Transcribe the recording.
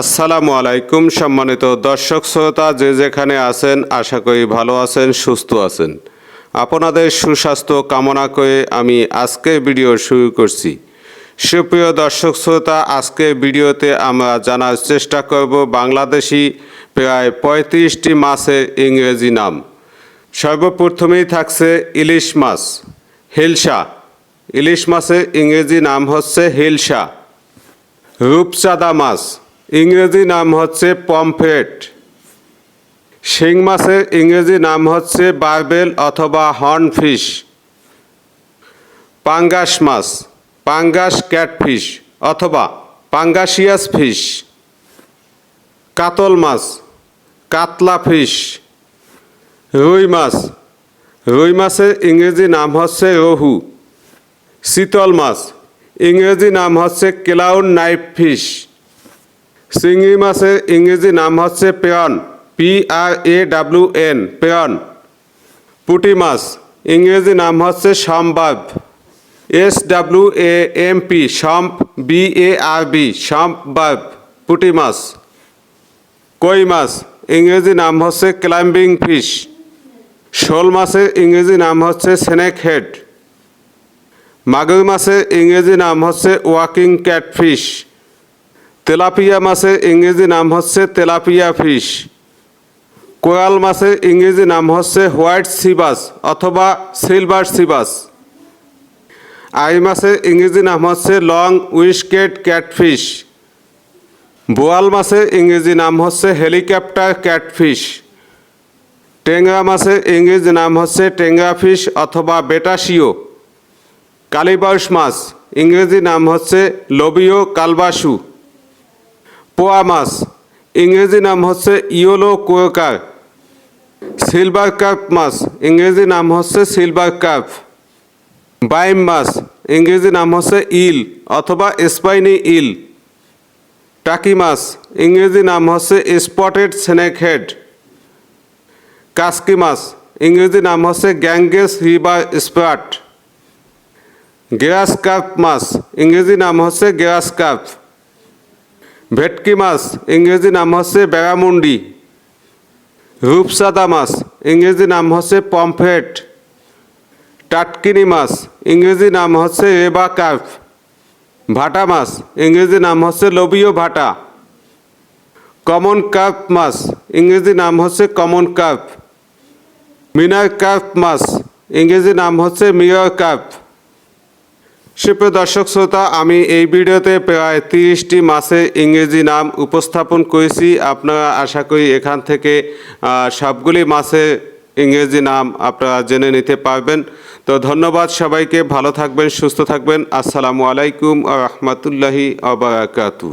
আসসালামু আলাইকুম সম্মানিত দর্শক শ্রোতা, যে যেখানে আছেন, আশা করি ভালো আছেন, সুস্থ আছেন। আপনাদের সুস্বাস্থ্য কামনা করে আমি আজকের ভিডিও শুরু করছি। সুপ্রিয় দর্শক শ্রোতা আজকের ভিডিওতে আমরা জানার চেষ্টা করব বাংলাদেশি প্রায় পঁয়ত্রিশটি মাছের ইংরেজি নাম। সর্বপ্রথমেই থাকছে ইলিশ মাছ, হিলসা। ইলিশ মাছের ইংরেজি নাম হচ্ছে হিলসা। রূপচাঁদা মাছ ইংরেজি নাম হচ্ছে পমফ্রেট। শিং মাছের ইংরেজি নাম হচ্ছে বারবেল অথবা হর্নফিশ। পাঙ্গাস মাছ, পাঙ্গাস ক্যাটফিশ অথবা পাঙ্গাসিয়াস ফিশ। কাতল মাছ, কাতলা ফিশ। রুই মাছ, রুই মাছের ইংরেজি নাম হচ্ছে রহু। শীতল মাছ, ইংরেজি নাম হচ্ছে ক্লাউন নাইফ ফিশ। চিংড়ি মাছের ইংরেজি নাম হচ্ছে prawn P R A W N prawn. পুটি মাছ ইংরেজি নাম হচ্ছে swamp barb S W A M P swamp B A R B swamp barb পুটি মাছ কই মাছ ইংরেজি নাম হচ্ছে ক্লাইম্বিং ফিশ। শোল মাছের ইংরেজি নাম হচ্ছে স্নেক হেড। মাগুর মাছের ইংরেজি নাম হচ্ছে ওয়াকিং ক্যাটফিশ। তেলাপিয়া মাছের ইংরেজি নাম হচ্ছে তেলাপিয়া ফিশ। কোরাল মাছের ইংরেজি নাম হচ্ছে হোয়াইট সিবাস অথবা সিলভার সিবাস। আই মাছের ইংরেজি নাম হচ্ছে লং উইস্কেট ক্যাটফিশ। বোয়াল মাছের ইংরেজি নাম হচ্ছে হেলিকপ্টার ক্যাটফিশ। টেংরা মাছের ইংরেজি নাম হচ্ছে টেংরা ফিশ অথবা বেটাশিও কালিবাউস মাছ ইংরেজি নাম হচ্ছে লোবিও কালবাসু। পোয়া মাছ ইংরেজি নাম হচ্ছে ইয়োলো কোয়কার সিলভার কাপ মাছ। ইংরেজি নাম হচ্ছে সিলভার কাপ। বাইম মাছ। ইংরেজি নাম হচ্ছে ইল অথবা স্পাইনি ইল। টাকি মাছ। ইংরেজি নাম হচ্ছে স্পটেড স্নেক হেড। কাস্কি মাছ। ইংরেজি নাম হচ্ছে Ganges river sprat. Grass carp মাছ। ইংরেজি নাম হচ্ছে গ্রাস কাপ। ভেটকি মাছ, ইংরেজি নাম হচ্ছে বেড়ামুন্ডি। রূপসাদা মাছ, ইংরেজি নাম হচ্ছে পমফ্রেট। টাটকিনি মাছ, ইংরেজি নাম হচ্ছে রেবা কার্প। ভাটা মাছ, ইংরেজি নাম হচ্ছে লবিও ভাটা। কমন কার্প মাছ, ইংরেজি নাম হচ্ছে কমন কার্প। মিনার কার্প মাছ, ইংরেজি নাম হচ্ছে মিরর কার্প। সুপ্রিয় দর্শক শ্রোতা, আমি এই ভিডিওতে প্রায় তিরিশটি মাছের ইংরেজি নাম উপস্থাপন করেছি। আপনারা আশা করি এখান থেকে সবগুলি মাছের ইংরেজি নাম আপনারা জেনে নিতে পারবেন। তো ধন্যবাদ সবাইকে, ভালো থাকবেন, সুস্থ থাকবেন। আসসালামু আলাইকুম রহমতুল্লাহি আবরাকাতু